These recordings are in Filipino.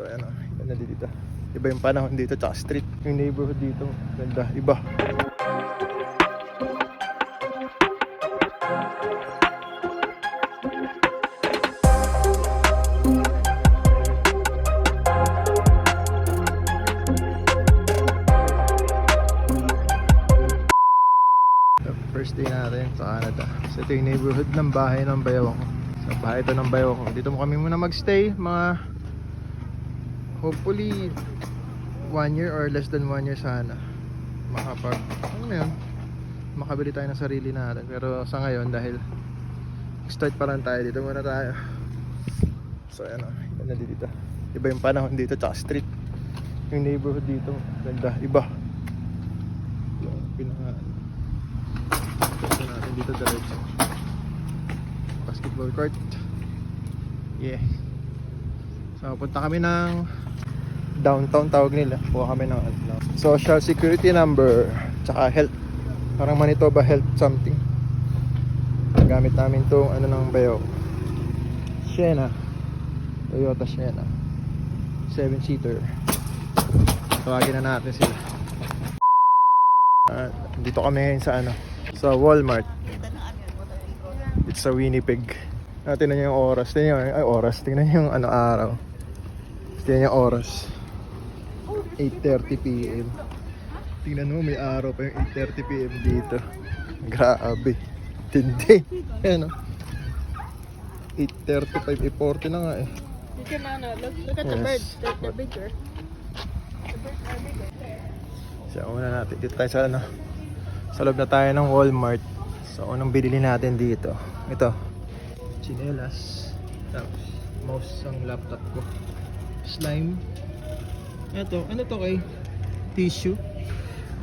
So ayan o, ganda dito. Iba yung panahon dito, tsaka street. Yung neighborhood dito, ganda, iba. First day natin sa Canada. So ito yung neighborhood ng bahay ng bayaw ko. Sa bahay ito ng bayaw ko. Dito mo kami muna magstay. Mga hopefully one year or less than one year sana. Makapag, ano na yun? Makabili tayo ng sarili natin. Pero sa ngayon dahil start pa lang tayo. Dito muna tayo. So ayan o. Ganda dito. Iba yung panahon dito tsaka street. Yung neighborhood dito. Ganda. Iba. Yung pinaka Punta natin dito diretso. Basketball court. Yeah. So, punta kami ng downtown tawag nila. Kuha kami ng ano, social security number tsaka health. Parang Manitoba health something. Gamit namin tong ano ng bayo. Sienna. Toyota Sienna. 7-seater. Tawagin na natin sila. At dito kami ngayon sa ano, sa Walmart. It's sa Winnipeg. Ah, tingnan niyo yung oras. Tingnan niyo, ay oras. Tingnan niyo yung ano araw. Yung oras. 8.30 p.m. Tingnan mo, may araw pa yung 8.30 p.m. dito. Grabe. Tindi. Ayan o. 8.35, 8.40 na nga eh. You can uh, no, look, look at the Yes. birds. They're, they're bigger. The birds are bigger. So, una natin. Dito tayo sa ano. Sa loob na tayo ng Walmart. So, unang binili natin dito. Ito. Chinelas. Tapos, mouse ang laptop ko. Slime. Ito. Ano to kay? Tissue.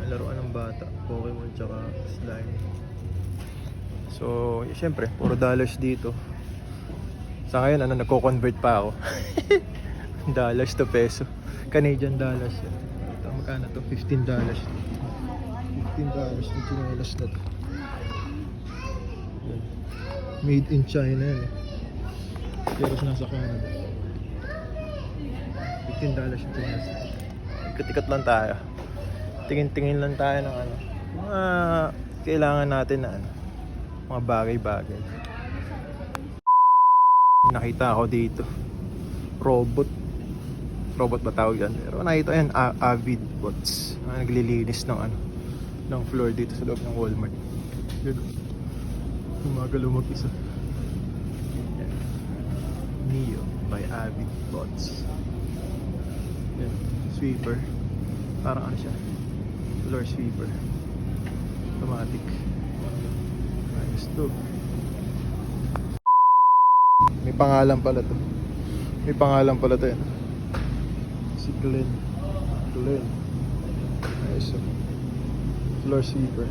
Laruan ng bata. Pokemon tsaka slime. So, syempre, puro dollars dito. Sa ngayon, ano, nagko-convert pa ako. dollars to peso. Canadian dollars. Ito, magkano to? 15 dollars. 15 dollars yung chinelas na to. Made in China yan eh. Pero nasa Canada. 15 dollars yung chinelas na to. Ikat-ikat lang tayo. Tingin-tingin lang tayo ng ano. Mga kailangan natin na ano. Mga bagay-bagay. Nakita ako dito. Robot. Robot ba tawag yan? Pero nakita yan, Avid Bots. Na naglilinis ng ano, ng floor dito sa loob ng Walmart. Yun. Gumagalaw mag-isa. Neo by Avid Bots. Sweeper. Parang ano siya? Floor sweeper. Automatic. Ayos to. May pangalan pala to. May pangalan pala to yan. Si Glenn. Glenn. Ayos to. Floor sweeper.